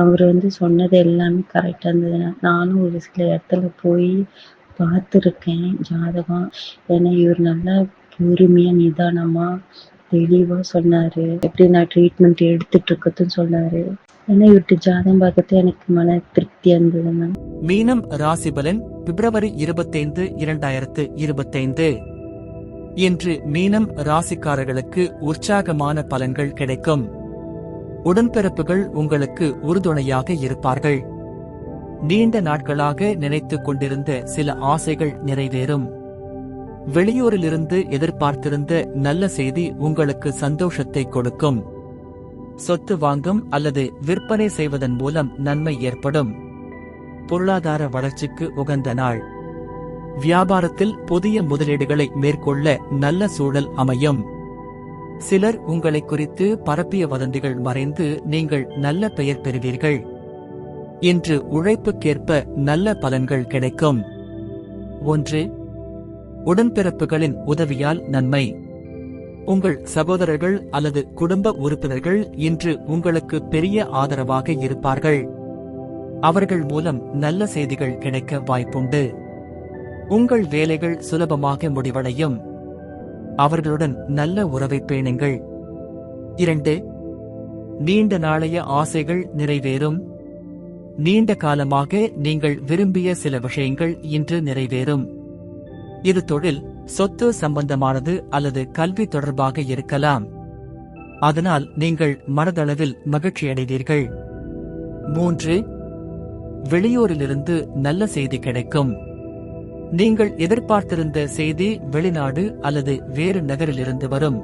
அவர் வந்து சொன்னது எல்லாமே கரெக்டாக இருந்தது. நானும் ஒரு சில இடத்துல போய் பார்த்துருக்கேன் ஜாதகம். ஏன்னா இவர் நல்லா பொறுமையாக நிதானமாக தெளிவாக சொன்னார். எப்படி நான் ட்ரீட்மெண்ட் எடுத்துட்டு இருக்கதுன்னு சொன்னார். ஏன்னா இவர்கிட்ட ஜாதகம் பார்க்கறது எனக்கு மன திருப்தியாக இருந்தது மேம் மீனம் ராசிபலன் பிப்ரவரி இருபத்தைந்து இரண்டாயிரத்து இருபத்தைந்து. இன்று மீனம் ராசிக்காரர்களுக்கு உற்சாகமான பலன்கள் கிடைக்கும். உடன்பிறப்புகள் உங்களுக்கு உறுதுணையாக இருப்பார்கள். நீண்ட நாட்களாக நினைத்து கொண்டிருந்த சில ஆசைகள் நிறைவேறும். வெளியூரிலிருந்து எதிர்பார்த்திருந்த நல்ல செய்தி உங்களுக்கு சந்தோஷத்தை கொடுக்கும். சொத்து வாங்கும் அல்லது விற்பனை செய்வதன் மூலம் நன்மை ஏற்படும். பொருளாதார வளர்ச்சிக்கு உகந்த நாள். வியாபாரத்தில் புதிய முதலீடுகளை மேற்கொள்ள நல்ல சூழல் அமையும். சிலர் உங்களை குறித்து பரப்பிய வதந்திகள் மறைந்து நீங்கள் நல்ல பெயர் பெறுவீர்கள். இன்று உழைப்புக்கேற்ப நல்ல பலன்கள் கிடைக்கும். ஒன்று உடன்பிறப்புகளின் உதவியால் நன்மை. உங்கள் சகோதரர்கள் அல்லது குடும்ப உறுப்பினர்கள் இன்று உங்களுக்கு பெரிய ஆதரவாக இருப்பார்கள். அவர்கள் மூலம் நல்ல செய்திகள் கிடைக்க வாய்ப்புண்டு. உங்கள் வேலைகள் சுலபமாக முடிவடையும். அவர்களுடன் நல்ல உறவை பேணுங்கள். இரண்டு நீண்ட நாளைய ஆசைகள் நிறைவேறும். நீண்ட காலமாக நீங்கள் விரும்பிய சில விஷயங்கள் இன்று நிறைவேறும். இது தொழில் சொத்து சம்பந்தமானது அல்லது கல்வி தொடர்பாக இருக்கலாம். அதனால் நீங்கள் மனதளவில் மகிழ்ச்சியடைவீர்கள் மூன்று வெளியூரிலிருந்து நல்ல செய்தி கிடைக்கும். நீங்கள் எதிர்பார்த்திருந்த செய்தி வெளிநாடு அல்லது வேறு நகரிலிருந்து வரும்.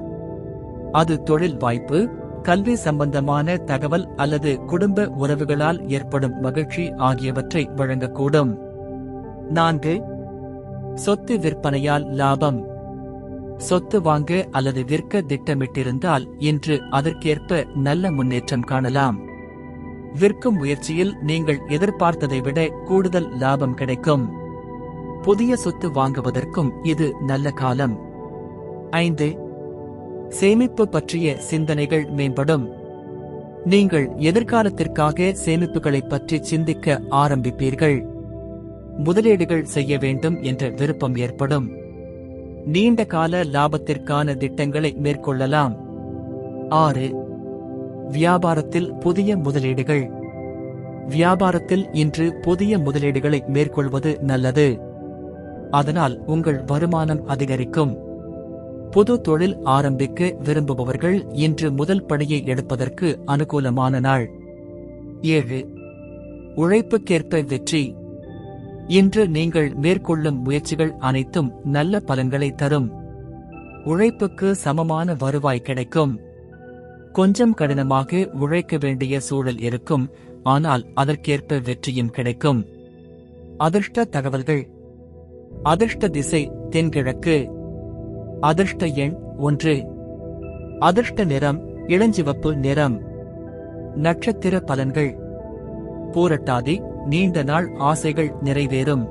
அது தொழில் வாய்ப்பு கல்வி சம்பந்தமான தகவல் அல்லது குடும்ப உறவுகளால் ஏற்படும் மகிழ்ச்சி ஆகியவற்றை வழங்கக்கூடும். நான்கு சொத்து விற்பனையால் லாபம். சொத்து வாங்க அல்லது விற்க திட்டமிட்டிருந்தால் இன்று அதற்கேற்ப நல்ல முன்னேற்றம் காணலாம். விற்கும் முயற்சியில் நீங்கள் எதிர்பார்த்ததை விட கூடுதல் லாபம் கிடைக்கும். புதிய சொத்து வாங்குவதற்கும் இது நல்ல காலம். ஐந்து சேமிப்பு பற்றிய சிந்தனைகள் மேம்படும். நீங்கள் எதிர்காலத்திற்காக சேமிப்புகளைப் பற்றி சிந்திக்க ஆரம்பிப்பீர்கள். முதலீடுகள் செய்ய வேண்டும் என்ற விருப்பம் ஏற்படும். நீண்ட கால லாபத்திற்கான திட்டங்களை மேற்கொள்ளலாம். ஆறு வியாபாரத்தில் புதிய முதலீடுகள். வியாபாரத்தில் இன்று புதிய முதலீடுகளை மேற்கொள்வது நல்லது. அதனால் உங்கள் வருமானம் அதிகரிக்கும். புது தொழில் ஆரம்பிக்க விரும்புபவர்கள் இன்று முதல் பணியை எடுப்பதற்கு அனுகூலமான நாள். ஏழு. உழைப்புக்கேற்ப வெற்றி. இன்று நீங்கள் மேற்கொள்ளும் முயற்சிகள் அனைத்தும் நல்ல பலன்களை தரும். உழைப்புக்கு சமமான வருவாய் கிடைக்கும். கொஞ்சம் கடினமாக உழைக்க வேண்டிய சூழல் இருக்கும் ஆனால் அதற்கேற்ப வெற்றியும் கிடைக்கும். அதிர்ஷ்ட தகவல்கள். அதிர்ஷ்ட திசை தென்கிழக்கு. அதிர்ஷ்ட எண் ஒன்று. அதிர்ஷ்ட நிறம் இளஞ்சிவப்பு நிறம். நட்சத்திர பலன்கள். பூரட்டாதி நீண்ட நாள் ஆசைகள் நிறைவேறும்.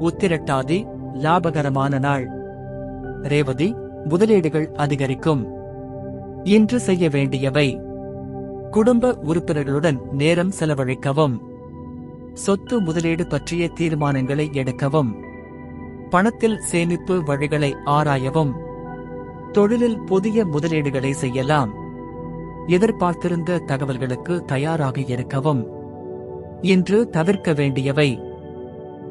உத்திரட்டாதி லாபகரமான நாள். ரேவதி முதலீடுகள் அதிகரிக்கும். இன்று செய்ய வேண்டியவை. குடும்ப உறுப்பினர்களுடன் நேரம் செலவழிக்கவும். சொத்து முதலீடு பற்றிய தீர்மானங்களை எடுக்கவும். பணத்தில் சேமிப்பு வழிகளை ஆராயவும் தொழிலில் புதிய முதலீடுகளை செய்யலாம். எதிர்பார்த்திருந்த தகவல்களுக்கு தயாராக இருக்கவும். இன்று தவிர்க்க வேண்டியவை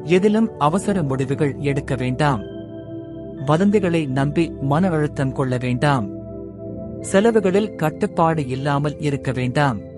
எதிலும் அவசர முடிவுகள் எடுக்க வேண்டாம். வதந்திகளை நம்பி மன அழுத்தம் கொள்ள வேண்டாம். செலவுகளில் கட்டுப்பாடு இல்லாமல் இருக்க வேண்டாம்.